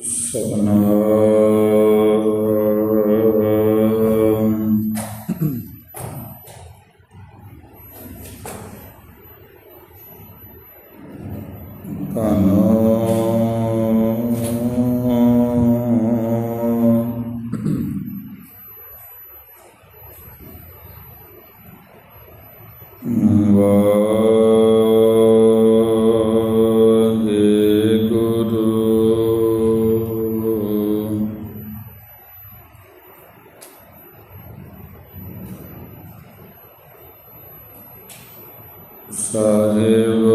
Sopanam. ਸਾਹਿਬ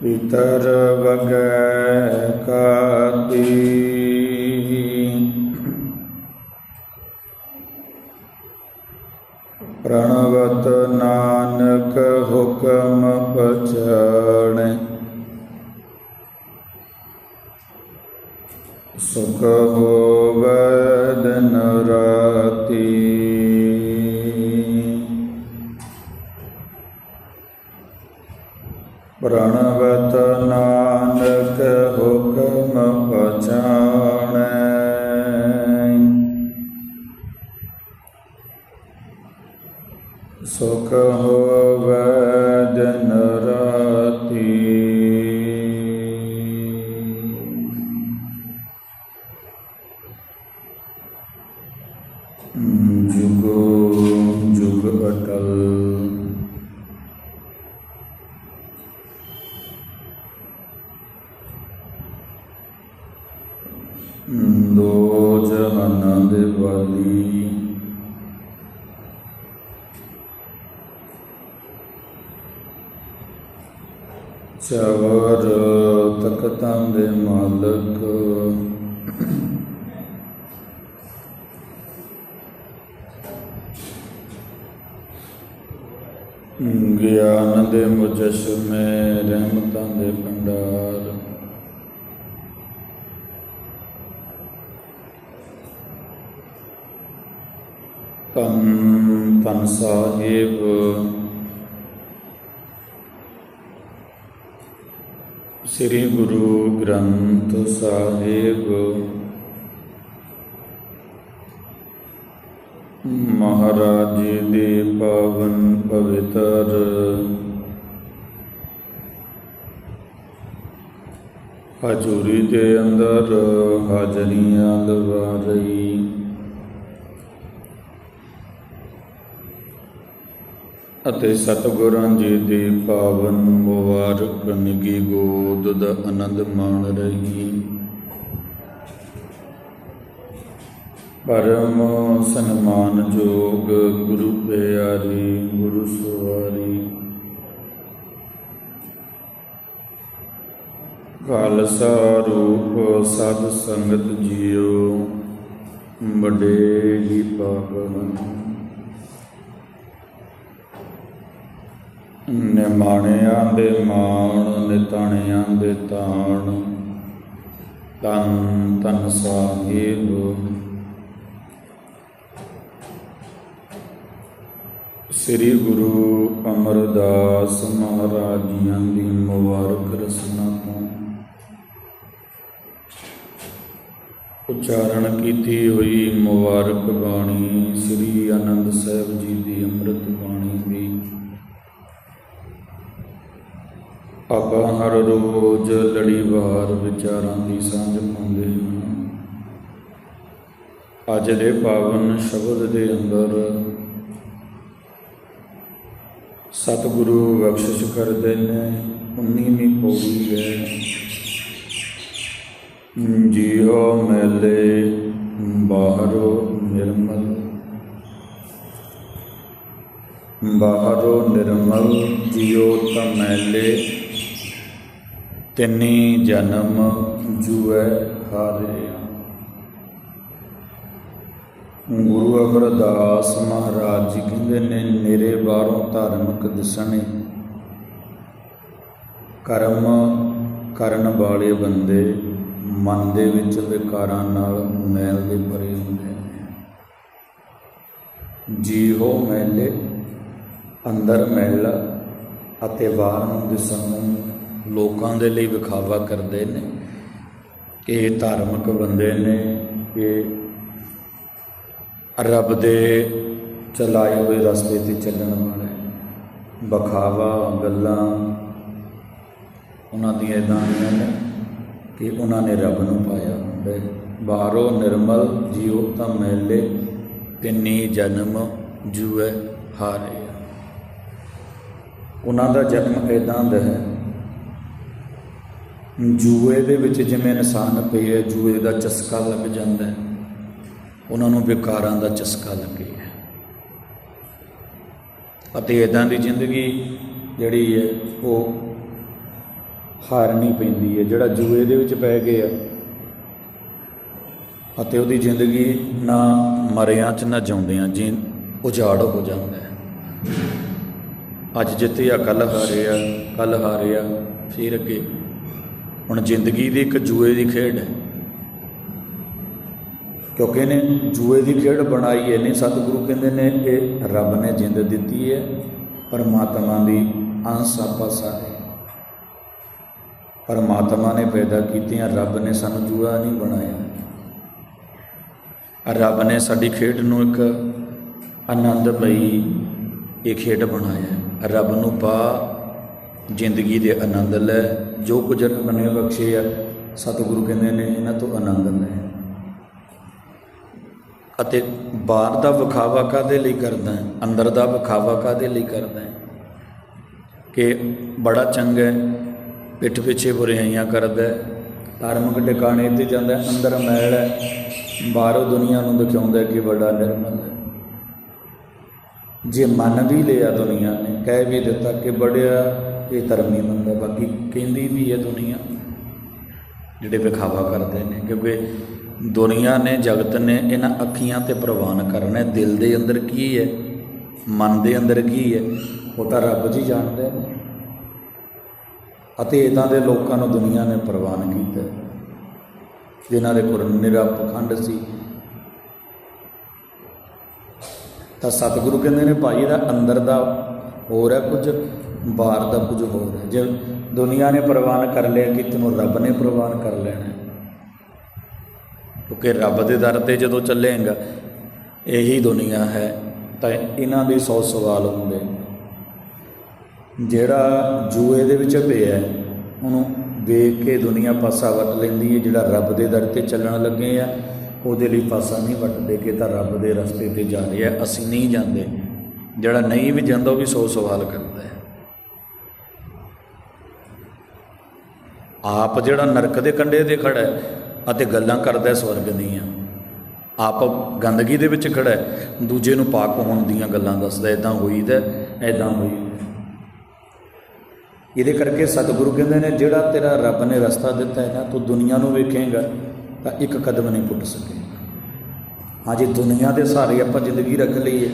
ਪਿਤਰ ਵਗੈ ਕਾਤੀ ਪ੍ਰਣਵਤ ਨਾਨਕ ਹੁਕਮ ਪਛਾਣੈ ਸੁਖ ਹੋਵੈ ਸੁਖ ਹੋਵੈ ਚਵਰ ਤਖਤਾਂ ਦੇ ਮਾਲਕ। ਗਿਆਨ ਦੇ ਮੁਜਸਮੇ ਰਹਿਮਤਾਂ ਦੇ ਭੰਡਾਰ। ਤਨ ਤਨ ਸਾਹਿਬ। ਸ੍ਰੀ ਗੁਰੂ ਗ੍ਰੰਥ ਸਾਹਿਬ। ਮਹਾਰਾਜ ਜੀ ਦੇ ਪਾਵਨ ਪਵਿੱਤਰ। ਹਜ਼ੂਰੀ ਦੇ ਅੰਦਰ ਹਾਜ਼ਰੀਆਂ ਲਵਾ ਰਹੀ। ਅਤੇ ਸਤਿਗੁਰਾਂ ਜੀ ਦੀ ਪਾਵਨ ਮੁਬਾਰਕ ਨਿੱਗੀ ਗੋਦ ਦਾ ਆਨੰਦ ਮਾਣ ਰਹੀ। ਪਰਮ ਸਨਮਾਨਯੋਗ ਗੁਰੂ ਪਿਆਰੀ, ਗੁਰੂ ਸਵਾਰੀ। ਖਾਲਸਾ ਰੂਪ ਸਤ ਸੰਗਤ ਜੀਓ ਵੱਡੇ ਹੀ ਪਾਵਨ। ਨਿਮਾਣਿਆਂ ਦੇ ਮਾਣ, ਨਿਤਾਣਿਆਂ ਦੇ ਤਾਣ। ਤਨ ਤਨ ਸਾਹਿਬ। ਸ੍ਰੀ ਗੁਰੂ ਅਮਰਦਾਸ ਮਹਾਰਾਜ ਜੀਆਂ ਦੀ ਮੁਬਾਰਕ ਰਸਨਾ ਤੋਂ ਉਚਾਰਨ ਕੀਤੀ ਹੋਈ ਮੁਬਾਰਕ ਬਾਣੀ ਸ੍ਰੀ ਆਨੰਦ ਸਾਹਿਬ ਜੀ ਦੀ ਅੰਮ੍ਰਿਤ ਬਾਣੀ ਦੀ ਆਪਾਂ ਹਰ ਰੋਜ਼ ਲੜੀਵਾਰ ਵਿਚਾਰਾਂ ਦੀ ਸਾਂਝ ਪਾਉਂਦੇ ਹਾਂ। ਅੱਜ ਦੇ ਪਾਵਨ ਸ਼ਬਦ ਦੇ ਅੰਦਰ ਸਤਿਗੁਰੂ ਬਖਸ਼ਿਸ਼ ਕਰਦੇ ਨੇ 19ਵੀਂ ਪੌੜੀ ਹੈ। ਜੀਓ ਮੈਲੇ, ਬਾਹਰੋ ਨਿਰਮਲ। ਬਾਹਰੋ ਨਿਰਮਲ ਜੀਓ ਤਾਂ ਮੈਲੇ ਤਿੰਨੀ ਜਨਮ ਜੂਐ ਹਾਰਿਆ। ਗੁਰੂ ਅਮਰਦਾਸ ਮਹਾਰਾਜ ਜੀ ਕਹਿੰਦੇ ਨੇ, ਮੇਰੇ ਬਾਹਰੋਂ ਧਾਰਮਿਕ ਦਿਸਣੇ, ਕਰਮ ਕਰਨ ਵਾਲੇ ਬੰਦੇ ਮਨ ਦੇ ਵਿੱਚ ਵਿਕਾਰਾਂ ਨਾਲ ਮੈਲ ਦੇ ਭਰੇ ਹੁੰਦੇ ਨੇ। ਜੀਵੋ ਮੈਲੇ ਅੰਦਰ ਮੈਲ ਅਤੇ ਬਾਹਰ ਨੂੰ ਦਿਸਣ ਨੂੰ ਲੋਕਾਂ ਦੇ ਲਈ ਵਿਖਾਵਾ ਕਰਦੇ ਨੇ ਕਿ ਇਹ ਧਾਰਮਿਕ ਬੰਦੇ ਨੇ ਇਹ ਰੱਬ ਦੇ ਚਲਾਏ ਹੋਏ ਰਸਤੇ ਤੇ ਚੱਲਣ ਵਾਲੇ ਵਿਖਾਵਾ ਗੱਲਾਂ ਉਹਨਾਂ ਦੀਆਂ ਇਦਾਂ ਦੀਆਂ ਨੇ ਕਿ ਉਹਨਾਂ ਨੇ ਰੱਬ ਨੂੰ ਪਾਇਆ ਹੁੰਦਾ ਹੈ। ਬਾਹਰੋਂ ਨਿਰਮਲ ਜੀਉ ਤਾਂ ਮੈਲੇ ਤਿੰਨੀ ਜਨਮ ਜੂਏ ਹਾਰੇ ਉਹਨਾਂ ਦਾ ਜਨਮ ਇਦਾਂ ਦਾ ਹੈ ਜੂਏ ਦੇ ਵਿੱਚ ਜਿਵੇਂ ਇਨਸਾਨ ਪਏ ਹੈ ਜੂਏ ਦਾ ਚਸਕਾ ਲੱਗ ਜਾਂਦਾ ਹੈ। ਉਹਨਾਂ ਨੂੰ ਵਿਕਾਰਾਂ ਦਾ ਚਸਕਾ ਲੱਗੇ ਹੈ ਅਤੇ ਇਦਾਂ ਦੀ ਜ਼ਿੰਦਗੀ ਜਿਹੜੀ ਹੈ, ਉਹ ਹਾਰਨੀ ਪੈਂਦੀ ਹੈ, ਜਿਹੜਾ ਜੂਏ ਦੇ ਵਿੱਚ ਪੈ ਗਿਆ। ਅਤੇ ਉਹਦੀ ਜ਼ਿੰਦਗੀ ਨਾ ਮਰਿਆਂ ਚ, ਨਾ ਜਿਉਂਦਿਆਂ, ਜੀ ਉਜਾੜ ਹੋ ਜਾਂਦਾ ਹੈ। ਅੱਜ ਜਿੱਤੇ ਆ ਕੱਲ ਹਾਰਿਆ ਕੱਲ ਹਾਰਿਆ ਫਿਰ ਅੱਗੇ ਹੁਣ ਜ਼ਿੰਦਗੀ ਦੀ ਇੱਕ ਜੂਏ ਦੀ ਖੇਡ ਹੈ। ਕਿਉਂਕਿ ਇਹਨੇ ਜੂਏ ਦੀ ਖੇਡ ਬਣਾਈ ਹੈ ਨਹੀਂ, ਸਤਿਗੁਰੂ ਕਹਿੰਦੇ ਨੇ ਇਹ ਰੱਬ ਨੇ ਜਿੰਦ ਦਿੱਤੀ ਹੈ, ਪਰਮਾਤਮਾ ਦੀ ਅੰਸ਼ ਆਪਾਂ ਸਾਰੇ। ਪਰਮਾਤਮਾ ਨੇ ਪੈਦਾ ਕੀਤੀਆਂ, ਰੱਬ ਨੇ ਸਾਨੂੰ ਜੂਆ ਨਹੀਂ ਬਣਾਇਆ। ਰੱਬ ਨੇ ਸਾਡੀ ਖੇਡ ਨੂੰ ਇੱਕ ਆਨੰਦ ਆਨੰਦਮਈ ਇਹ ਖੇਡ ਬਣਾਇਆ। ਰੱਬ ਨੂੰ ਪਾ, ਜ਼ਿੰਦਗੀ ਦੇ ਆਨੰਦ ਲੈ। ਜੋ ਕੁਝ ਰੱਬ ਬਖਸ਼ੇ ਆ, ਸਤਿਗੁਰੂ ਕਹਿੰਦੇ ਨੇ, ਇਹਨਾਂ ਤੋਂ ਆਨੰਦ ਲੈ ਅਤੇ ਬਾਹਰ ਦਾ ਵਿਖਾਵਾ ਕਾਦੇ ਲਈ ਕਰਦਾ ਹੈ? ਅੰਦਰ ਦਾ ਵਿਖਾਵਾ ਕਾਦੇ ਲਈ ਕਰਦਾ ਹੈ? ਕਿ ਬੜਾ ਚੰਗਾ ਹੈ, ਪਿੱਠ ਪਿੱਛੇ ਬੁਰਾਈਆਂ ਕਰਦਾ ਹੈ, ਧਾਰਮਿਕ ਟਿਕਾਣੇ ਤੇ ਜਾਂਦਾ ਅੰਦਰ ਮੈਲ ਹੈ, ਬਾਹਰੋਂ ਦੁਨੀਆ ਨੂੰ ਦਿਖਾਉਂਦਾ ਕਿ ਬੜਾ ਨਿਰਮਲ ਹੈ। ਜੇ ਮੰਨ ਵੀ ਲਿਆ ਦੁਨੀਆ ਨੇ, ਕਹਿ ਵੀ ਦਿੱਤਾ ਕਿ ਬੜਿਆ ਇਹ ਧਰਮ ਨਹੀਂ ਮੰਨਦਾ, ਬਾਕੀ ਕਹਿੰਦੀ ਵੀ ਹੈ ਦੁਨੀਆ ਜਿਹੜੇ ਵਿਖਾਵਾ ਕਰਦੇ ਨੇ, ਕਿਉਂਕਿ ਦੁਨੀਆ ਨੇ, ਜਗਤ ਨੇ ਇਹਨਾਂ ਅੱਖੀਆਂ ਤੇ ਪ੍ਰਵਾਨ ਕਰਨਾ ਹੈ। ਦਿਲ ਦੇ ਅੰਦਰ ਕੀ ਹੈ, ਮਨ ਦੇ ਅੰਦਰ ਕੀ ਹੈ, ਉਹ ਤਾਂ ਰੱਬ ਜੀ ਜਾਣਦੇ ਨੇ। ਅਤੇ ਇਦਾਂ ਦੇ ਲੋਕਾਂ ਨੂੰ ਦੁਨੀਆ ਨੇ ਪ੍ਰਵਾਨ ਕੀਤਾ। ਜਿਨ੍ਹਾਂ ਦੇ ਕੋਲ ਨਿਰਾ ਪਖੰਡ ਸੀ। ਤਾਂ ਸਤਿਗੁਰੂ ਕਹਿੰਦੇ ਨੇ, ਭਾਈ ਇਹਦਾ ਅੰਦਰ ਦਾ ਹੋਰ ਹੈ ਕੁਝ? ਬਾਹਰ ਦਾ ਕੁਝ ਹੋਰ ਹੈ। ਜੇ ਦੁਨੀਆ ਨੇ ਪ੍ਰਵਾਨ ਕਰ ਲਿਆ ਕਿ ਤੈਨੂੰ ਰੱਬ ਨੇ ਪ੍ਰਵਾਨ ਕਰ ਲੈਣਾ ਕਿਉਂਕਿ ਰੱਬ ਦੇ ਦਰ ਤੇ ਜਦੋਂ ਚੱਲੇਗਾ, ਇਹੀ ਦੁਨੀਆ ਹੈ, ਤਾਂ ਇਹਨਾਂ ਦੇ 100 ਸਵਾਲ ਹੁੰਦੇ ਨੇ। ਜਿਹੜਾ ਜੂਏ ਦੇ ਵਿੱਚ ਪਿਆ ਉਹਨੂੰ ਵੇਖ ਕੇ ਦੁਨੀਆ ਪਾਸਾ ਵੱਟ ਲੈਂਦੀ ਹੈ। ਜਿਹੜਾ ਰੱਬ ਦੇ ਦਰ ਤੇ ਚੱਲਣ ਲੱਗੇ ਆ, ਉਹਦੇ ਲਈ ਪਾਸਾ ਨਹੀਂ ਵੱਟਦੇ ਕਿ ਤਾਂ ਰੱਬ ਦੇ ਰਸਤੇ ਤੇ ਜਾ ਰਿਹਾ। ਅਸੀਂ ਨਹੀਂ ਜਾਂਦੇ। ਜਿਹੜਾ ਨਹੀਂ ਵੀ ਜਾਂਦਾ, ਉਹ ਵੀ ਸੌ ਸਵਾਲ ਕਰਦਾ ਹੈ। ਆਪ ਜਿਹੜਾ ਨਰਕ ਦੇ ਕੰਢੇ ਤੇ ਖੜਾ ਹੈ ਅਤੇ ਗੱਲਾਂ ਕਰਦਾ ਹੈ, ਸਵਰਗ ਦੀਆਂ ਆਪ ਗੰਦਗੀ ਦੇ ਵਿੱਚ ਖੜਾ ਹੈ, ਦੂਜੇ ਨੂੰ ਪਾਕ ਹੋਣ ਦੀਆਂ ਗੱਲਾਂ ਦੱਸਦਾ ਇਦਾਂ ਹੋਈਦਾ ਇਦਾਂ ਹੋਈ। ਇਹਦੇ ਕਰਕੇ ਸਤਿਗੁਰੂ ਕਹਿੰਦੇ ਨੇ, ਜਿਹੜਾ ਤੇਰਾ ਰੱਬ ਨੇ ਰਸਤਾ ਦਿੱਤਾ ਹੈ ਨਾ, ਤੂੰ ਦੁਨੀਆ ਨੂੰ ਵੇਖੇਂਗਾ, ਤਾਂ ਇੱਕ ਕਦਮ ਨਹੀਂ ਪੁੱਟ ਸਕੇਗਾ। ਹਾਂ ਜੇ ਦੁਨੀਆ ਦੇ ਸਹਾਰੇ ਆਪਾਂ ਜ਼ਿੰਦਗੀ ਰੱਖ ਲਈਏ,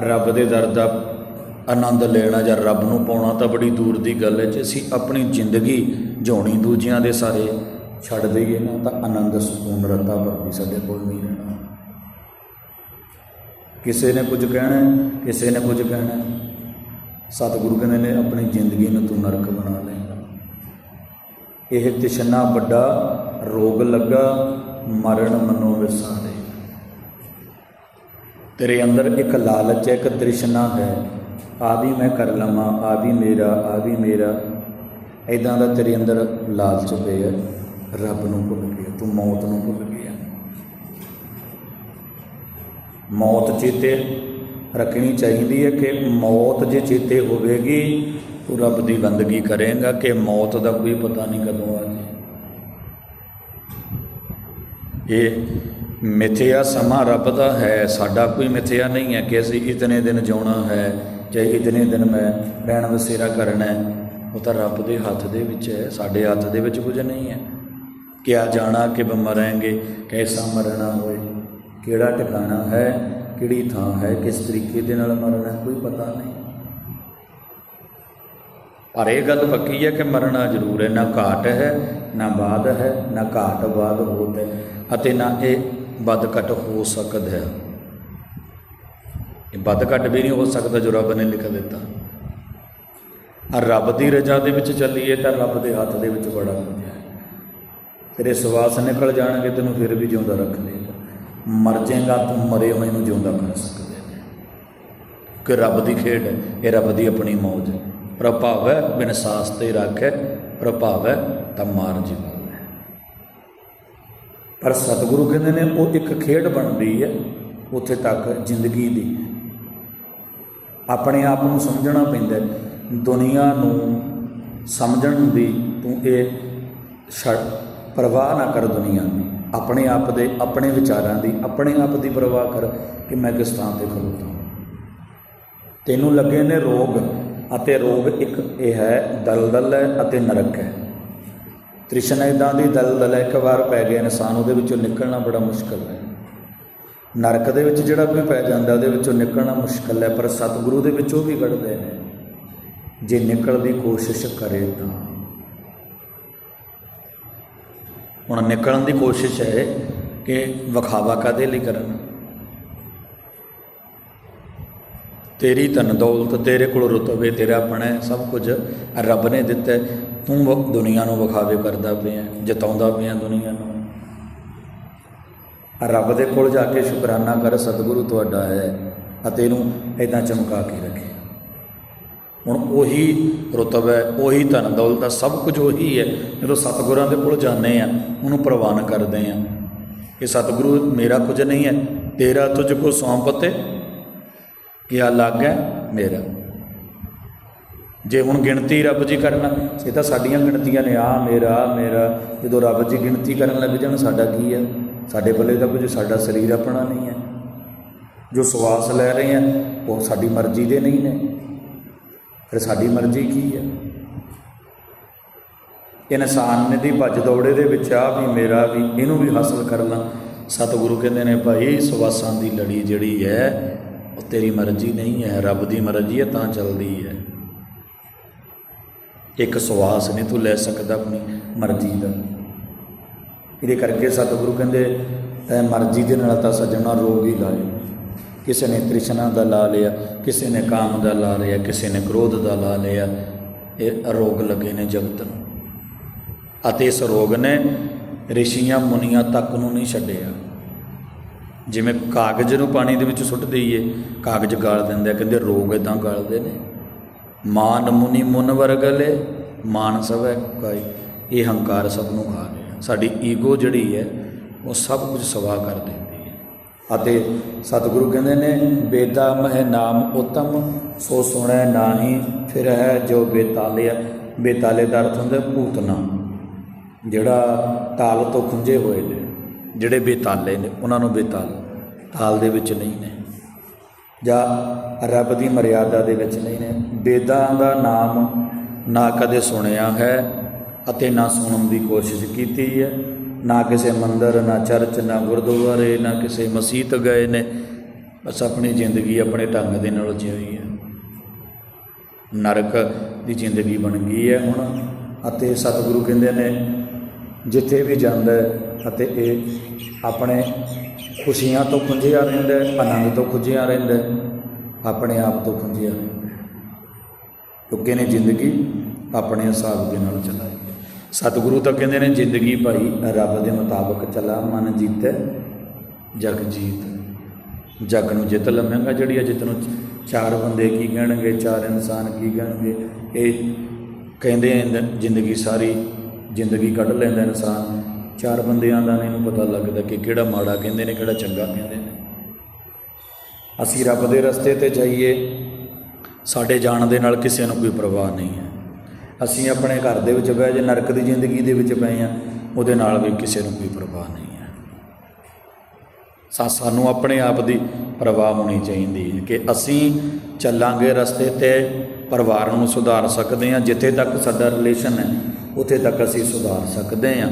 ਰੱਬ ਦੇ ਦਰ ਦਾ ਆਨੰਦ ਲੈਣਾ ਜਾਂ ਰੱਬ ਨੂੰ ਪਾਉਣਾ ਤਾਂ ਬੜੀ ਦੂਰ ਦੀ ਗੱਲ ਹੈ। ਜੇ ਅਸੀਂ ਆਪਣੀ ਜ਼ਿੰਦਗੀ ਜਿਉਣੀ ਦੂਜਿਆਂ ਦੇ ਸਾਰੇ ਛੱਡ ਦਈਏ ਨਾ, ਤਾਂ ਆਨੰਦ ਸਕੂਨ ਰਤਾ ਵੀ ਸਾਡੇ ਕੋਲ ਨਹੀਂ ਰਹਿਣਾ। ਕਿਸੇ ਨੇ ਕੁਝ ਕਹਿਣਾ ਕਿਸੇ ਨੇ ਕੁਝ ਕਹਿਣਾ ਸਤਿਗੁਰੂ ਕਹਿੰਦੇ ਨੇ ਆਪਣੀ ਜ਼ਿੰਦਗੀ ਨੂੰ ਤੂੰ ਨਰਕ ਬਣਾ ਲਏਗਾ ਇਹ ਤਿਸ਼ਨਾ ਵੱਡਾ ਰੋਗ ਲੱਗਾ, ਮਰਨ ਮਨੋ ਵਿਸਾਰੇ। ਤੇਰੇ ਅੰਦਰ ਇੱਕ ਲਾਲਚ ਹੈ, ਇੱਕ ਤ੍ਰਿਸ਼ਨਾ ਹੈ। ਆ ਮੈਂ ਕਰ ਲਵਾਂ ਆ ਮੇਰਾ ਆ ਮੇਰਾ। ਐਦਾਂ ਦਾ ਤੇਰੇ ਅੰਦਰ ਲਾਲਚ ਪਿਆ, ਰੱਬ ਨੂੰ ਭੁੱਲ ਗਿਆ, ਤੂੰ ਮੌਤ ਨੂੰ ਭੁੱਲ ਗਿਆ। ਮੌਤ ਚੇਤੇ ਰੱਖਣੀ ਚਾਹੀਦੀ ਹੈ ਕਿ ਮੌਤ ਜੇ ਚੇਤੇ ਹੋਵੇਗੀ, ਤੂੰ ਰੱਬ ਦੀ ਬੰਦਗੀ ਕਰੇਗਾ ਕਿ ਮੌਤ ਦਾ ਕੋਈ ਪਤਾ ਨਹੀਂ ਕਦੋਂ ਆ ਜਾਏ। ਇਹ ਮਿਥਿਆ ਸਮਾਂ ਰੱਬ ਦਾ ਹੈ, ਸਾਡਾ ਕੋਈ ਮਿਥਿਆ ਨਹੀਂ ਹੈ ਕਿ ਅਸੀਂ ਇਤਨੇ ਦਿਨ ਜਿਉਣਾ ਹੈ। ਜਾਂ ਇਤਨੇ ਦਿਨ ਮੈਂ ਰਹਿਣ ਵਸੇਰਾ ਕਰਨਾ ਹੈ, ਉਹ ਤਾਂ ਰੱਬ ਦੇ ਹੱਥ ਦੇ ਵਿੱਚ ਹੈ, ਸਾਡੇ ਹੱਥ ਦੇ ਵਿੱਚ ਕੁਝ ਨਹੀਂ ਹੈ। ਕਿਆ ਜਾਣਾ ਕਿ ਮਰਾਂਗੇ, ਕੈਸਾ ਮਰਨਾ ਹੋਏ, ਕਿਹੜਾ ਟਿਕਾਣਾ ਹੈ, ਕਿਹੜੀ ਥਾਂ ਹੈ, ਕਿਸ ਤਰੀਕੇ ਦੇ ਨਾਲ ਮਰਨਾ ਕੋਈ ਪਤਾ ਨਹੀਂ। ਪਰ ਇਹ ਗੱਲ ਪੱਕੀ ਹੈ ਕਿ ਮਰਨਾ ਜ਼ਰੂਰ ਹੈ, ਨਾ ਘਾਟ ਹੈ, ਨਾ ਬਾਦ ਹੈ, ਨਾ ਘਾਟ ਬਾਦ ਹੋਤ ਹੈ, ਅਤੇ ਨਾ ਇਹ ਵੱਧ ਘਟ ਹੋ ਸਕਦਾ ਹੈ। ਵੱਧ ਘੱਟ ਵੀ ਨਹੀਂ ਹੋ ਸਕਦਾ ਜੋ ਰੱਬ ਨੇ ਲਿਖ ਦਿੱਤਾ। ਆ ਰੱਬ ਦੀ ਰਜ਼ਾ ਦੇ ਵਿੱਚ ਚੱਲੀਏ ਤਾਂ ਰੱਬ ਦੇ ਹੱਥ ਦੇ ਵਿੱਚ ਬੜਾ ਕੁਝ ਹੈ। ਤੇਰੇ ਸਵਾਸ ਨਿਕਲ ਜਾਣਗੇ, ਤੈਨੂੰ ਫਿਰ ਵੀ ਜਿਉਂਦਾ ਰੱਖ ਲੇਗਾ ਮਰ ਜਾਏਗਾ, ਤੂੰ ਮਰੇ ਹੋਏ ਨੂੰ ਜਿਉਂਦਾ ਕਰ ਸਕਦੇ ਨੇ ਕਿ ਰੱਬ ਦੀ ਖੇਡ ਹੈ, ਇਹ ਰੱਬ ਦੀ ਆਪਣੀ ਮੌਜ ਹੈ। ਪ੍ਰਭਾਵ ਹੈ, ਬਿਨ ਸਾਸ ਤੇ ਰੱਖੈ ਪ੍ਰਭਾਵ ਹੈ, ਤਾਂ ਮਾਰ ਜੀਵਾਵੇ ਪਰ ਸਤਿਗੁਰੂ ਕਹਿੰਦੇ ਨੇ, ਉਹ ਇੱਕ ਖੇਡ ਬਣਦੀ ਹੈ, ਉੱਥੇ ਤੱਕ ਜ਼ਿੰਦਗੀ ਦੀ। ਆਪਣੇ ਆਪ ਨੂੰ ਸਮਝਣਾ ਪੈਂਦਾ ਦੁਨੀਆ ਨੂੰ ਸਮਝਣ ਦੀ ਤੂੰ ਇਹ ਛੱਡ, ਪਰਵਾਹ ਨਾ ਕਰ ਦੁਨੀਆ ਦੀ। ਆਪਣੇ ਆਪ ਦੇ, ਆਪਣੇ ਵਿਚਾਰਾਂ ਦੀ, ਆਪਣੇ ਆਪ ਦੀ ਪਰਵਾਹ ਕਰ ਕਿ ਮੈਂ ਕਿਸ ਥਾਂ ਤੇ ਖਲੋਤਾ ਹਾਂ ਤੈਨੂੰ ਲੱਗੇ ਨੇ ਰੋਗ, ਅਤੇ ਰੋਗ ਇੱਕ ਇਹ ਹੈ, ਦਲਦਲ ਹੈ ਅਤੇ ਨਰਕ ਹੈ। ਤ੍ਰਿਸ਼ਨਾ ਇਦਾਂ ਦੀ ਦਲਦਲ ਹੈ, ਇੱਕ ਵਾਰ ਪੈ ਗਿਆ ਇਨਸਾਨ ਉਹਦੇ ਵਿੱਚੋਂ ਨਿਕਲਣਾ ਬੜਾ ਮੁਸ਼ਕਲ ਹੈ। ਨਰਕ ਦੇ ਵਿੱਚ ਜਿਹੜਾ ਕੋਈ ਪੈ ਜਾਂਦਾ, ਉਹਦੇ ਵਿੱਚੋਂ ਨਿਕਲਣਾ ਮੁਸ਼ਕਲ ਹੈ, ਪਰ ਸਤਿਗੁਰੂ ਦੇ ਵਿੱਚੋਂ ਵੀ ਕੱਢਦੇ ਨੇ। ਜੇ ਨਿਕਲਣ ਦੀ ਕੋਸ਼ਿਸ਼ ਕਰੇ ਤਾਂ। ਹੁਣ ਨਿਕਲਣ ਦੀ ਕੋਸ਼ਿਸ਼ ਹੈ ਕਿ ਵਿਖਾਵਾ ਕਾਦੇ ਲਈ ਕਰਨ? ਤੇਰੀ ਧਨ ਦੌਲਤ, ਤੇਰੇ ਕੋਲ ਰੁਤਬੇ, ਤੇਰਾ ਆਪਣਾ ਸਭ ਕੁਝ ਰੱਬ ਨੇ ਦਿੱਤਾ ਤੂੰ ਵ- ਦੁਨੀਆ ਨੂੰ ਵਿਖਾਵੇ ਕਰਦਾ ਪਿਆ, ਜਤਾਉਂਦਾ ਪਿਆ ਦੁਨੀਆ ਨੂੰ। ਰੱਬ ਦੇ ਕੋਲ ਜਾ ਕੇ ਸ਼ੁਕਰਾਨਾ ਕਰ, ਸਤਿਗੁਰੂ ਤੁਹਾਡਾ ਹੈ ਅਤੇ ਇਹਨੂੰ ਇਦਾਂ ਚਮਕਾ ਕੇ ਰੱਖੇ। ਹੁਣ ਉਹੀ ਰੁਤਬ ਹੈ, ਉਹੀ ਧਨ ਦੌਲਤ ਹੈ, ਸਭ ਕੁਝ ਉਹੀ ਹੈ। ਜਦੋਂ ਸਤਿਗੁਰਾਂ ਦੇ ਕੋਲ ਜਾਂਦੇ ਆ ਉਹਨੂੰ ਪ੍ਰਵਾਨ ਕਰਦੇ ਆ ਇਹ ਸਤਿਗੁਰੂ ਮੇਰਾ ਕੁਝ ਨਹੀਂ ਹੈ, ਤੇਰਾ ਤੁਝ ਕੋ ਸੌਂਪਤੇ ਕਿਆ ਲੱਗ ਹੈ ਮੇਰਾ। ਜੇ ਹੁਣ ਗਿਣਤੀ ਰੱਬ ਜੀ ਕਰਨਾ, ਇਹ ਤਾਂ ਸਾਡੀਆਂ ਗਿਣਤੀਆਂ ਨੇ ਆ ਮੇਰਾ ਮੇਰਾ। ਜਦੋਂ ਰੱਬ ਜੀ ਗਿਣਤੀ ਕਰਨ ਲੱਗ ਜਾਣ, ਸਾਡਾ ਕੀ ਹੈ? ਸਾਡੇ ਬੱਲੇ ਤਾਂ ਕੁਝ ਸਾਡਾ ਸਰੀਰ ਆਪਣਾ ਨਹੀਂ ਹੈ। ਜੋ ਸਵਾਸ ਲੈ ਰਹੇ ਆ ਉਹ ਸਾਡੀ ਮਰਜ਼ੀ ਦੇ ਨਹੀਂ ਨੇ। ਫਿਰ ਸਾਡੀ ਮਰਜ਼ੀ ਕੀ ਹੈ? ਇਨਸਾਨ ਨੇ ਦੀ ਭੱਜ ਦੌੜੇ ਦੇ ਵਿੱਚ ਆ ਵੀ ਮੇਰਾ ਵੀ, ਇਹਨੂੰ ਵੀ ਹਾਸਲ ਕਰਨਾ। ਸਤਿਗੁਰੂ ਕਹਿੰਦੇ ਨੇ, ਭਾਈ, ਸਵਾਸਾਂ ਦੀ ਲੜੀ ਜਿਹੜੀ ਹੈ, ਉਹ ਤੇਰੀ ਮਰਜ਼ੀ ਨਹੀਂ ਹੈ। ਰੱਬ ਦੀ ਮਰਜ਼ੀ ਹੈ, ਤਾਂ ਚੱਲਦੀ ਹੈ। ਇੱਕ ਸਵਾਸ ਨਹੀਂ ਤੂੰ ਲੈ ਸਕਦਾ ਆਪਣੀ ਮਰਜ਼ੀ ਦਾ। ਇਹਦੇ ਕਰਕੇ ਸਤਿਗੁਰੂ ਕਹਿੰਦੇ, ਤੈ ਮਰਜ਼ੀ ਦੇ ਨਾਲ ਤਾਂ ਸੱਜਣਾ ਰੋਗ ਹੀ ਲਾਏ ਕਿਸੇ ਨੇ ਤ੍ਰਿਸ਼ਨਾ ਦਾ ਲਾ ਲਿਆ, ਕਿਸੇ ਨੇ ਕਾਮ ਦਾ ਲਾ ਲਿਆ, ਕਿਸੇ ਨੇ ਕ੍ਰੋਧ ਦਾ ਲਾ ਲਿਆ, ਇਹ ਰੋਗ ਲੱਗੇ ਨੇ ਜਗਤ ਨੂੰ। ਅਤੇ ਇਸ ਰੋਗ ਨੇ ਰਿਸ਼ੀਆਂ, ਮੁਨੀਆਂ ਤੱਕ ਨੂੰ ਨਹੀਂ ਛੱਡਿਆ। ਜਿਵੇਂ ਕਾਗਜ਼ ਨੂੰ ਪਾਣੀ ਦੇ ਵਿੱਚ ਸੁੱਟ ਦਈਏ, ਕਾਗਜ਼ ਗਾਲ ਦਿੰਦੇ ਆ, ਕਹਿੰਦੇ ਰੋਗ ਇਦਾਂ ਗਾਲਦੇ ਨੇ। ਮਾਨ ਮੁਨੀ ਮੁਨ ਵਰਗਲੇ ਮਾਨ ਸਭ ਹੈ ਕਾਈ ਇਹ ਹੰਕਾਰ ਸਭ ਨੂੰ ਖਾ ਸਾਡੀ ਈਗੋ ਜਿਹੜੀ ਹੈ, ਉਹ ਸਭ ਕੁਝ ਸਵਾ ਕਰ ਦਿੰਦੀ ਹੈ। ਅਤੇ ਸਤਿਗੁਰੂ ਕਹਿੰਦੇ ਨੇ, ਬੇਦਾ ਮਹਿ ਨਾਮ ਉਤਮ, ਸੋ ਸੁਣੈ ਨਾਹੀ, ਫਿਰ ਹੈ ਜੋ ਬੇਤਾਲਿਆ ਬੇਤਾਲੇ ਦਾ ਅਰਥ ਹੁੰਦਾ ਭੂਤਨਾ। ਜਿਹੜਾ ਤਾਲ ਤੋਂ ਖੁੰਝੇ ਹੋਏ ਨੇ, ਜਿਹੜੇ ਬੇਤਾਲੇ ਨੇ, ਉਹਨਾਂ ਨੂੰ ਬੇਤਾਲ, ਤਾਲ ਦੇ ਵਿੱਚ ਨਹੀਂ ਨੇ। ਜਾਂ ਰੱਬ ਦੀ ਮਰਿਆਦਾ ਦੇ ਵਿੱਚ ਨਹੀਂ ਨੇ। ਬੇਦਾਂ ਦਾ ਨਾਮ ਨਾ ਕਦੇ ਸੁਣਿਆ ਹੈ ਅਤੇ ਨਾ ਸੁਣਨ ਦੀ ਕੋਸ਼ਿਸ਼ ਕੀਤੀ ਹੈ। ਨਾ ਕਿਸੇ ਮੰਦਰ, ਨਾ ਚਰਚ, ਨਾ ਗੁਰਦੁਆਰੇ, ਨਾ ਕਿਸੇ ਮਸਜਿਦ ਗਏ ਨੇ। ਬਸ ਆਪਣੀ ਜ਼ਿੰਦਗੀ ਆਪਣੇ ਢੰਗ ਦੇ ਨਾਲ ਜਿਉਈ ਹੈ। ਨਰਕ ਦੀ ਜ਼ਿੰਦਗੀ ਬਣ ਗਈ ਹੈ ਹੁਣ ਅਤੇ ਸਤਿਗੁਰੂ ਕਹਿੰਦੇ ਨੇ, ਜਿੱਥੇ ਵੀ ਜਾਂਦਾ ਅਤੇ ਇਹ ਆਪਣੇ ਖੁਸ਼ੀਆਂ ਤੋਂ ਖੁੰਝਿਆ ਰਹਿੰਦਾ ਹੈ, ਆਨੰਦ ਤੋਂ ਖੁੰਝਿਆ ਰਹਿੰਦਾ ਆਪਣੇ ਆਪ ਤੋਂ ਖੁੰਝਿਆ ਰਹਿੰਦਾ ਕਿਉਂਕਿ ਨੇ ਜ਼ਿੰਦਗੀ ਆਪਣੇ ਹਿਸਾਬ ਦੇ ਨਾਲ ਚਲਾਈ। ਸਤਿਗੁਰੂ ਤਾਂ ਕਹਿੰਦੇ ਨੇ ਜ਼ਿੰਦਗੀ ਭਾਈ ਰੱਬ ਦੇ ਮੁਤਾਬਕ ਚਲਾ, ਮਨ ਜੀਤੈ, ਜਗ ਜੀਤ। ਜਗ ਨੂੰ ਜਿੱਤ ਲਵੇਂਗਾ ਜਿਹੜੀ ਅਜੇ ਤੈਨੂੰ ਚਾਰ ਬੰਦੇ ਕੀ ਕਹਿਣਗੇ, ਚਾਰ ਇਨਸਾਨ ਕੀ ਕਹਿਣਗੇ। ਇਹ ਕਹਿੰਦੇ ਜ਼ਿੰਦਗੀ ਸਾਰੀ ਜ਼ਿੰਦਗੀ ਕੱਢ ਲੈਂਦਾ ਇਨਸਾਨ। ਚਾਰ ਬੰਦਿਆਂ ਦਾ ਇਹਨੂੰ ਪਤਾ ਲੱਗਦਾ ਕਿ ਕਿਹੜਾ ਮਾੜਾ ਕਹਿੰਦੇ ਨੇ, ਕਿਹੜਾ ਚੰਗਾ ਕਹਿੰਦੇ ਨੇ। ਅਸੀਂ ਰੱਬ ਦੇ ਰਸਤੇ ਤੇ ਜਾਈਏ, ਸਾਡੇ ਜਾਣ ਦੇ ਨਾਲ ਕਿਸੇ ਨੂੰ ਕੋਈ ਪਰਵਾਹ ਨਹੀਂ ਹੈ। ਅਸੀਂ ਆਪਣੇ ਘਰ ਦੇ ਵਿੱਚ ਬਹਿ ਜੇ, ਨਰਕ ਦੀ ਜ਼ਿੰਦਗੀ ਦੇ ਵਿੱਚ ਪਏ ਆ ਉਹਦੇ ਨਾਲ ਵੀ ਕਿਸੇ ਨੂੰ ਕੋਈ ਪਰਵਾਹ ਨਹੀਂ ਹੈ। ਸਾ, ਸਾਨੂੰ ਆਪਣੇ ਆਪ ਦੀ ਪਰਵਾਹ ਹੋਣੀ ਚਾਹੀਦੀ ਹੈ ਕਿ ਅਸੀਂ ਚੱਲਾਂਗੇ ਰਸਤੇ ਤੇ, ਪਰਿਵਾਰ ਨੂੰ ਸੁਧਾਰ ਸਕਦੇ ਹਾਂ। ਜਿੱਥੇ ਤੱਕ ਸਾਡਾ ਰਿਲੇਸ਼ਨ ਹੈ, ਉੱਥੇ ਤੱਕ ਅਸੀਂ ਸੁਧਾਰ ਸਕਦੇ ਹਾਂ।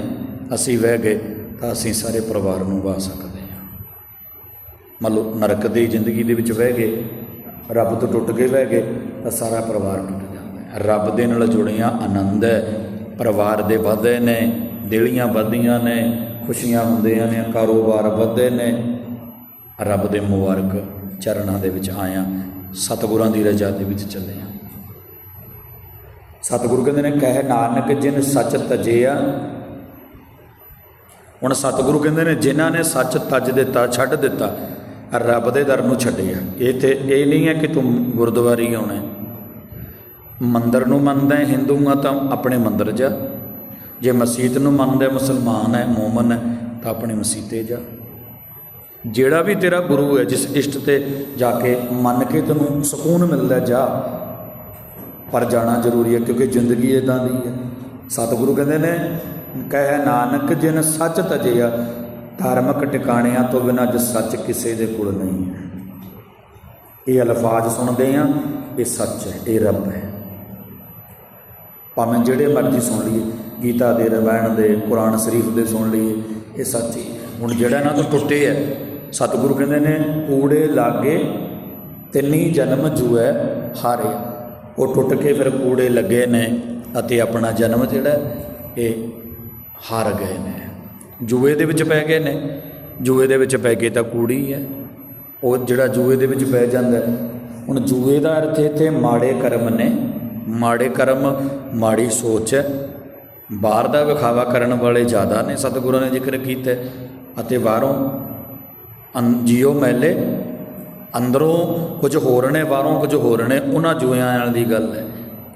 ਅਸੀਂ ਵਹਿ ਗਏ ਤਾਂ ਅਸੀਂ ਸਾਰੇ ਪਰਿਵਾਰ ਨੂੰ ਵਾ ਸਕਦੇ ਹਾਂ। ਮੰਨ ਲਓ, ਨਰਕ ਦੀ ਜ਼ਿੰਦਗੀ ਦੇ ਵਿੱਚ ਬਹਿ ਗਏ, ਰੱਬ ਤੋਂ ਟੁੱਟ ਕੇ ਬਹਿ ਗਏ, ਤਾਂ ਸਾਰਾ ਪਰਿਵਾਰ ਟੁੱਟ ਜਾਂਦਾ ਰੱਬ ਦੇ ਨਾਲ ਜੁੜਿਆ ਆਨੰਦ ਹੈ। ਪਰਿਵਾਰ ਦੇ ਵਧੇ ਨੇ, ਦਿਲੀਆਂ ਵਧੀਆਂ ਨੇ, ਖੁਸ਼ੀਆਂ ਹੁੰਦੀਆਂ ਨੇ, ਕਾਰੋਬਾਰ ਵਧੇ ਨੇ। ਰੱਬ ਦੇ ਮੁਬਾਰਕ ਚਰਨਾਂ ਦੇ ਵਿੱਚ ਆਇਆ, ਸਤਿਗੁਰਾਂ ਦੀ ਰਜ਼ਾ ਦੇ ਵਿੱਚ ਚੱਲਿਆ। ਸਤਿਗੁਰੂ ਕਹਿੰਦੇ ਨੇ, ਕਹਿ ਨਾਨਕ ਜਿਨ ਸੱਚ ਤਜਿਆ। ਹੁਣ ਸਤਿਗੁਰੂ ਕਹਿੰਦੇ ਨੇ, ਜਿਨ੍ਹਾਂ ਨੇ ਸੱਚ ਤਜ ਦਿੱਤਾ, ਛੱਡ ਦਿੱਤਾ, ਰੱਬ ਦੇ ਦਰ ਨੂੰ ਛੱਡਿਆ। ਇਹ ਤੇ ਇਹ ਨਹੀਂ ਹੈ ਕਿ ਤੂੰ ਗੁਰਦੁਆਰੇ ਆਉਣਾ ਮੰਦਰ ਨੂੰ ਮੰਨਦਾ ਹੈ, ਹਿੰਦੂ ਆ ਤਾਂ ਆਪਣੇ ਮੰਦਰ ਜਾ। ਜੇ ਮਸਜਿਦ ਨੂੰ ਮੰਨਦਾ ਮੁਸਲਮਾਨ ਹੈ, ਮੂਮਨ ਹੈ, ਤਾਂ ਆਪਣੇ ਮਸੀਤੇ ਜਾ। ਜਿਹੜਾ ਵੀ ਤੇਰਾ ਗੁਰੂ ਹੈ, ਜਿਸ ਇਸ਼ਟ ਤੇ ਜਾ ਕੇ ਮੰਨ ਕੇ ਤੈਨੂੰ ਸਕੂਨ ਮਿਲਦਾ ਜਾ। ਪਰ ਜਾਣਾ ਜ਼ਰੂਰੀ ਹੈ, ਕਿਉਂਕਿ ਜ਼ਿੰਦਗੀ ਇਦਾਂ ਦੀ ਹੈ। ਸਤਿਗੁਰੂ ਕਹਿੰਦੇ ਨੇ, ਕਹਿ ਨਾਨਕ ਜਿਨ ਸੱਚ ਤਜਿਆ, ਧਾਰਮਿਕ ਟਿਕਾਣਿਆਂ ਤੋਂ ਬਿਨਾਂ ਜੋ ਸੱਚ ਕਿਸੇ ਦੇ ਕੋਲ ਨਹੀਂ ਹੈ। ਇਹ ਅਲਫਾਜ਼ ਸੁਣਦੇ ਆ ਇਹ ਸੱਚ ਹੈ, ਇਹ ਰੱਬ ਹੈ। ਭਾਵੇਂ ਜਿਹੜੇ ਮਰਜ਼ੀ ਸੁਣ ਲਈਏ, ਗੀਤਾ ਦੇ ਰਵਾਇਣ ਦੇ, ਕੁਰਾਨ ਸ਼ਰੀਫ ਦੇ ਸੁਣ ਲਈਏ, ਇਹ ਸੱਚੀ ਹੁਣ ਜਿਹੜਾ ਇਹਨਾਂ ਤੋਂ ਟੁੱਟੇ ਹੈ, ਸਤਿਗੁਰੂ ਕਹਿੰਦੇ ਨੇ, ਕੂੜੇ ਲਾਗੇ ਤਿੰਨੀ ਜਨਮ ਜੂਐ ਹਾਰੇ। ਉਹ ਟੁੱਟ ਕੇ ਫਿਰ ਕੂੜੇ ਲੱਗੇ ਨੇ ਅਤੇ ਆਪਣਾ ਜਨਮ ਜਿਹੜਾ ਇਹ ਹਾਰ ਗਏ ਨੇ। ਜੂਏ ਦੇ ਵਿੱਚ ਪੈ ਗਏ ਨੇ। ਜੂਏ ਦੇ ਵਿੱਚ ਪੈ ਕੇ ਤਾਂ ਕੂੜੀ ਹੈ ਉਹ ਜਿਹੜਾ ਜੂਏ ਦੇ ਵਿੱਚ ਪੈ ਜਾਂਦਾ ਹੁਣ ਜੂਏ ਦਾ ਅਰਥ ਇੱਥੇ ਮਾੜੇ ਕਰਮ ਨੇ। ਮਾੜੇ ਕਰਮ, ਮਾੜੀ ਸੋਚ ਹੈ ਬਾਹਰ ਦਾ ਵਿਖਾਵਾ ਕਰਨ ਵਾਲੇ ਜ਼ਿਆਦਾ ਨੇ, ਸਤਿਗੁਰਾਂ ਨੇ ਜ਼ਿਕਰ ਕੀਤਾ ਅਤੇ ਬਾਹਰੋਂ ਅੰ, ਜੀਓ ਮੈਲੇ, ਅੰਦਰੋਂ ਕੁਝ ਹੋਰ ਨੇ, ਬਾਹਰੋਂ ਕੁਝ ਹੋਰ ਨੇ, ਉਹਨਾਂ ਜੂਇਆਂ ਵਾਲਿਆਂ ਦੀ ਗੱਲ ਹੈ।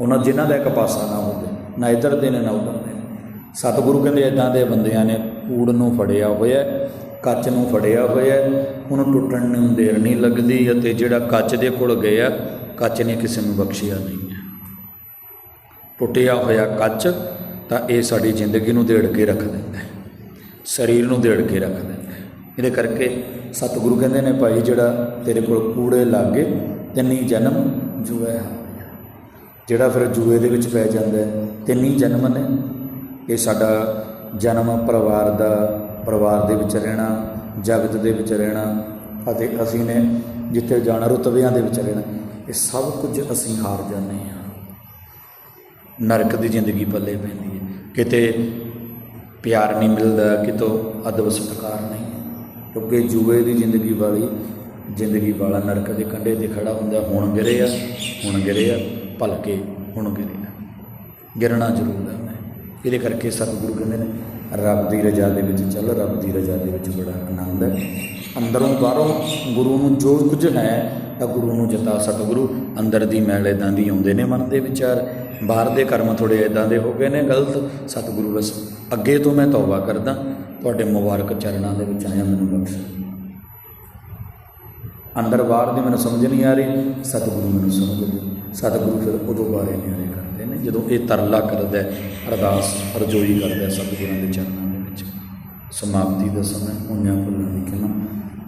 ਉਹਨਾਂ ਜਿਨ੍ਹਾਂ ਦਾ ਇੱਕ ਪਾਸਾ ਨਾ ਹੋਵੇ, ਨਾ ਇੱਧਰ ਦੇ ਨੇ, ਨਾ ਉੱਧਰ ਦੇ ਨੇ। ਸਤਿਗੁਰੂ ਕਹਿੰਦੇ ਇਦਾਂ ਦੇ ਬੰਦਿਆਂ ਨੇ ਕੂੜ ਨੂੰ ਫੜਿਆ ਹੋਇਆ ਕੱਚ ਨੂੰ ਫੜਿਆ ਹੋਇਆ ਉਹਨੂੰ ਟੁੱਟਣ ਨੂੰ ਦੇਰ ਨਹੀਂ ਲੱਗਦੀ, ਅਤੇ ਜਿਹੜਾ ਕੱਚ ਦੇ ਕੋਲ ਗਿਆ, ਕੱਚ ਨੇ ਕਿਸੇ ਨੂੰ ਬਖਸ਼ਿਆ ਨਹੀਂ। ਟੁੱਟਿਆ ਹੋਇਆ ਕੱਚ ਤਾਂ ਇਹ ਸਾਡੀ ਜ਼ਿੰਦਗੀ ਨੂੰ ਦੇੜ ਕੇ ਰੱਖ ਦਿੰਦਾ ਹੈ। ਸਰੀਰ ਨੂੰ ਦੇੜ ਕੇ ਰੱਖ ਦਿੰਦਾ ਹੈ। ਇਹਦੇ ਕਰਕੇ ਸਤਿਗੁਰੂ ਕਹਿੰਦੇ ਨੇ, ਭਾਈ, ਜਿਹੜਾ ਤੇਰੇ ਕੋਲ ਕੂੜੇ ਲਾਗੇ, ਤਿੰਨੀ ਜਨਮ ਜੂਏ ਹਾਰਿਆ। ਜਿਹੜਾ ਫਿਰ ਜੂਏ ਦੇ ਵਿੱਚ ਪੈ ਜਾਂਦਾ ਹੈ, ਤਿੰਨੀ ਜਨਮ ਨੇ। ਇਹ ਸਾਡਾ ਜਨਮ ਪਰਿਵਾਰ ਦਾ ਪਰਿਵਾਰ ਦੇ ਵਿੱਚ ਰਹਿਣਾ, ਜਗਤ ਦੇ ਵਿੱਚ ਰਹਿਣਾ ਅਤੇ ਅਸੀਂ ਨੇ ਜਿੱਥੇ ਜਾਣਾ, ਰੁਤਬਿਆਂ ਦੇ ਵਿੱਚ ਰਹਿਣਾ, ਇਹ ਸਭ ਕੁਝ ਅਸੀਂ ਹਾਰ ਜਾਂਦੇ ਹਾਂ। ਨਰਕ ਦੀ ਜ਼ਿੰਦਗੀ ਪੱਲੇ ਪੈਂਦੀ ਹੈ। ਕਿਤੇ ਪਿਆਰ ਨਹੀਂ ਮਿਲਦਾ, ਕਿਤੋਂ ਅਦਬ ਸਤਿਕਾਰ ਨਹੀਂ। ਕਿਉਂਕਿ ਜੂਏ ਦੀ ਜ਼ਿੰਦਗੀ ਵਾਲੀ, ਜ਼ਿੰਦਗੀ ਵਾਲਾ ਨਰਕ ਦੇ ਕੰਢੇ ਤੇ ਖੜਾ ਹੁੰਦਾ, ਹੁਣ ਗਿਰੇ ਆ, ਹੁਣ ਗਿਰੇ ਆ, ਭਲਕੇ ਹੁਣ ਗਿਰੇ ਆ। ਗਿਰਨਾ ਜ਼ਰੂਰ ਹੈ ਉਹਨੇ। ਇਹਦੇ ਕਰਕੇ ਸਤਿਗੁਰੂ ਕਹਿੰਦੇ ਨੇ, ਰੱਬ ਦੀ ਰਜ਼ਾ ਦੇ ਵਿੱਚ ਚੱਲ, ਰੱਬ ਦੀ ਰਜ਼ਾ ਦੇ ਵਿੱਚ ਬੜਾ ਆਨੰਦ ਹੈ। ਅੰਦਰੋਂ ਬਾਹਰੋਂ ਗੁਰੂ ਨੂੰ ਜੋ ਕੁਝ ਹੈ ਤਾਂ ਗੁਰੂ ਨੂੰ ਜਤਾ ਸਤਿਗੁਰੂ। ਅੰਦਰ ਦੀ ਮੈਲ ਇਦਾਂ ਦੀ ਆਉਂਦੇ ਨੇ ਮਨ ਦੇ ਵਿਚਾਰ। ਬਾਹਰ ਦੇ ਕਰਮ ਥੋੜੇ ਇਦਾਂ ਦੇ ਹੋ ਗਏ ਨੇ, ਗਲਤ। ਸਤਿਗੁਰੂ ਬਸ ਅੱਗੇ ਤੋਂ ਮੈਂ ਤੌਬਾ ਕਰਦਾ। ਤੁਹਾਡੇ ਮੁਬਾਰਕ ਚਰਨਾਂ ਦੇ ਵਿੱਚ ਆਇਆ ਮੈਨੂੰ ਬਖਸ਼। ਅੰਦਰ ਬਾਹਰ ਦੀ ਮੈਨੂੰ ਸਮਝ ਨਹੀਂ ਆ ਰਹੀ, ਸਤਿਗੁਰੂ ਮੈਨੂੰ ਸਮਝ ਦਿਓ ਸਤਿਗੁਰੂ ਫਿਰ ਉਦੋਂ ਬਾਰੇ ਨਿਆਰੇ ਕਰਦੇ ਨੇ, ਜਦੋਂ ਇਹ ਤਰਲਾ ਕਰਦਾ ਅਰਦਾਸ ਅਰਜ਼ੋਈ ਕਰਦਾ ਸਤਿਗੁਰਾਂ ਦੇ ਚਰਨਾਂ ਦੇ ਵਿੱਚ। ਸਮਾਪਤੀ ਦਾ ਸਮਾਂ ਹੋਈਆਂ ਫੁੱਲਾਂ ਦੀ ਕਿਨਾਂ